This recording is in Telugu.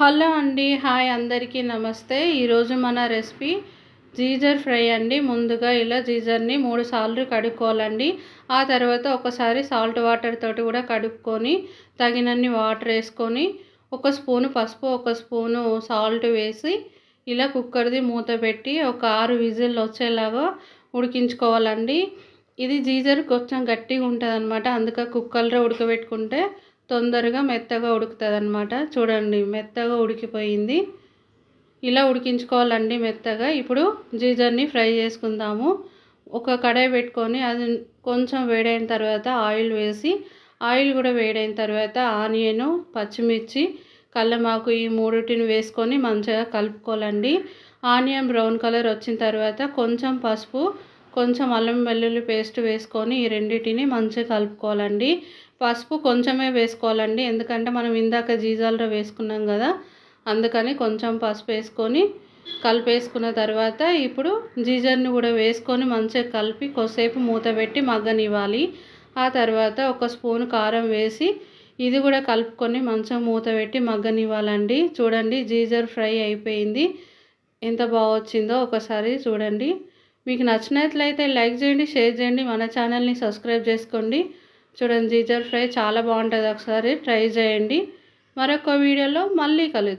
హలో అండి హాయ్ అందరికీ నమస్తే. ఈరోజు మన రెసిపీ జీజర్ ఫ్రై అండి. ముందుగా ఇలా జీజర్ని మూడు సార్లు కడుక్కోవాలండి. ఆ తర్వాత ఒకసారి సాల్ట్ వాటర్ తోటి కూడా కడుక్కొని తగినన్ని వాటర్ వేసుకొని ఒక స్పూను పసుపు ఒక స్పూను సాల్ట్ వేసి ఇలా కుక్కర్ది మూత పెట్టి ఒక ఆరు విజిల్ వచ్చేలాగా ఉడికించుకోవాలండి. ఇది జీజర్ కొంచెం గట్టిగా ఉంటుంది అనమాట అందుకే కుక్కర్లో ఉడకబెట్టుకుంటే తొందరగా మెత్తగా ఉడుకుతుంది అనమాట చూడండి మెత్తగా ఉడికిపోయింది. ఇలా ఉడికించుకోవాలండి మెత్తగా. ఇప్పుడు జీజర్ని ఫ్రై చేసుకుందాము. ఒక కడాయి పెట్టుకొని అది కొంచెం వేడైన తర్వాత ఆయిల్ వేసి ఆయిల్ కూడా వేడైన తర్వాత ఆనియను పచ్చిమిర్చి కళ్ళమాకు ఈ మూడుటిని వేసుకొని మంచిగా కలుపుకోవాలండి. ఆనియన్ బ్రౌన్ కలర్ వచ్చిన తర్వాత కొంచెం పసుపు కొంచెం అల్లం వెల్లుల్లి పేస్ట్ వేసుకొని ఈ రెండింటిని మంచిగా కలుపుకోవాలండి. పసుపు కొంచెమే వేసుకోవాలండి. ఎందుకంటే మనం ఇందాక జీజాల్లో వేసుకున్నాం కదా అందుకని కొంచెం పసుపు వేసుకొని కలిపేసుకున్న తర్వాత ఇప్పుడు జీజర్ని కూడా వేసుకొని మంచిగా కలిపి కొద్దిసేపు మూత పెట్టి మగ్గనివ్వాలి. ఆ తర్వాత ఒక స్పూన్ కారం వేసి ఇది కూడా కలుపుకొని మంచిగా మూత పెట్టి మగ్గనివ్వాలండి. చూడండి జీజర్ ఫ్రై అయిపోయింది. ఎంత బాగా వచ్చిందో ఒకసారి చూడండి. మీకు నచ్చినట్లయితే లైక్ చేయండి షేర్ చేయండి మన ఛానల్ని సబ్స్క్రైబ్ చేసుకోండి. చూడండి జీజర్ ఫ్రై చాలా బాగుంటుంది. ఒకసారి ట్రై చేయండి. మరొక వీడియోలో మళ్ళీ కలుద్దాం.